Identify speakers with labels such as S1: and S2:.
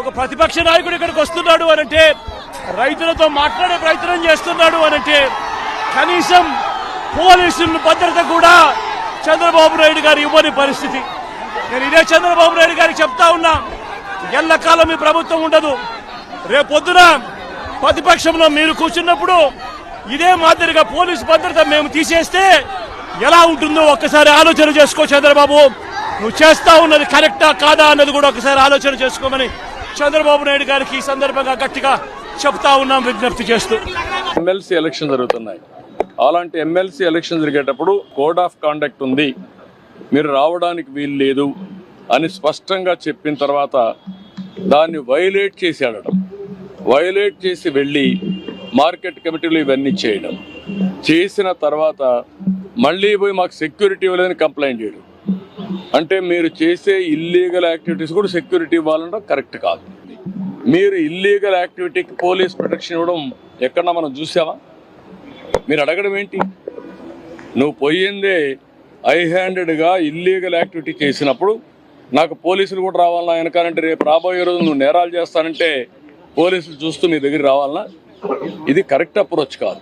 S1: ఒక ప్రతిపక్ష నాయకుడు ఇక్కడికి వస్తున్నాడు అనంటే రైతులతో మాట్లాడే ప్రయత్నం చేస్తున్నాడు అనంటే కనీసం పోలీసుల భద్రత కూడా చంద్రబాబు నాయుడు గారు ఇవ్వని పరిస్థితి. నేను ఇదే చంద్రబాబు నాయుడు గారికి చెప్తా ఉన్నా ఎల్లకాలం ఈ ప్రభుత్వం ఉండదు. రేపొద్దున ప్రతిపక్షంలో మీరు కూర్చున్నప్పుడు ఇదే మాదిరిగా పోలీసు భద్రత మేము తీసేస్తే ఎలా ఉంటుందో ఒక్కసారి ఆలోచన చేసుకో చంద్రబాబు. నువ్వు చేస్తా ఉన్నది కరెక్టా కాదా అన్నది కూడా ఒకసారి ఆలోచన చేసుకోమని చంద్రబాబు నాయుడు గారికి ఈ సందర్భంగా గట్టిగా చెప్తా ఉన్నాం విజ్ఞప్తి చేస్తూ.
S2: ఎమ్మెల్సీ ఎలక్షన్ జరుగుతున్నాయి. అలాంటి ఎమ్మెల్సీ ఎలక్షన్ జరిగేటప్పుడు కోడ్ ఆఫ్ కాండక్ట్ ఉంది. మీరు రావడానికి వీలు లేదు అని స్పష్టంగా చెప్పిన తర్వాత దాన్ని వైలేట్ చేసి ఆడడం వైలేట్ చేసి వెళ్ళి మార్కెట్ కమిటీలు ఇవన్నీ చేయడం. చేసిన తర్వాత మళ్ళీ పోయి మాకు సెక్యూరిటీ ఇవ్వలేదని కంప్లైంట్ చేయడం. అంటే మీరు చేసే ఇల్లీగల్ యాక్టివిటీస్ కూడా సెక్యూరిటీ ఇవ్వాలంటే కరెక్ట్ కాదు. మీరు ఇల్లీగల్ యాక్టివిటీకి పోలీస్ ప్రొటెక్షన్ ఇవ్వడం ఎక్కడన్నా మనం చూసామా మీరు అడగడం ఏంటి? నువ్వు పోయిందే ఐ హ్యాండెడ్గా ఇల్లీగల్ యాక్టివిటీ చేసినప్పుడు నాకు పోలీసులు కూడా రావాలన్నా వెనకాలంటే రేపు రాబోయే రోజు నువ్వు నేరాలు చేస్తానంటే పోలీసులు చూస్తూ మీ దగ్గర రావాలన్నా? ఇది కరెక్ట్ అప్రోచ్ కాదు.